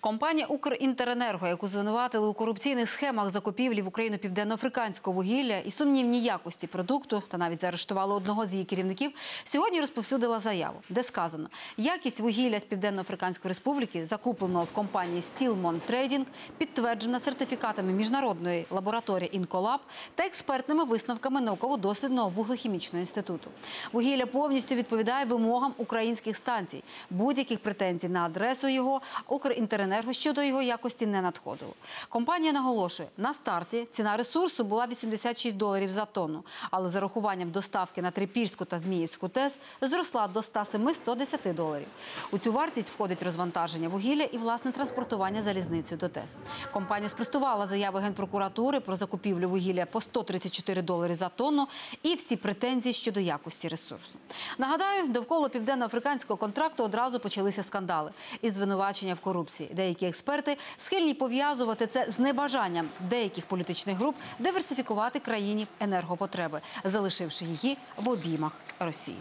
Компанія Укрінтеренерго, яку звинуватили у корупційних схемах закупівлі в Україну південноафриканського вугілля і сумнівній якості продукту, та навіть заарештували одного з її керівників, сьогодні розповсюдила заяву, де сказано, якість вугілля з Південно-Африканської Республіки, закупленого в компанії Stillmon Trading, підтверджена сертифікатами міжнародної лабораторії Інколаб та експертними висновками науково-дослідного вуглехімічного інституту. Вугілля повністю відповідає вимогам українських станцій. Будь-яких претензій на адресу його Укрінтеренерго щодо його якості не надходило. Компанія наголошує, на старті ціна ресурсу була 86 доларів за тонну, але з урахуванням доставки на Трипільську та Зміївську ТЕС зросла до 107-110 доларів. У цю вартість входить розвантаження вугілля і власне транспортування залізницею до ТЕС. Компанія спростувала заяви Генпрокуратури про закупівлю вугілля по 134 долари за тонну і всі претензії щодо якості ресурсу. Нагадаю, довкола південно-африканського контракту одразу почалися скандали і звинувачення в корупції. Деякі експерти схильні пов'язувати це з небажанням деяких політичних груп диверсифікувати країні енергопотреби, залишивши її в обіймах Росії.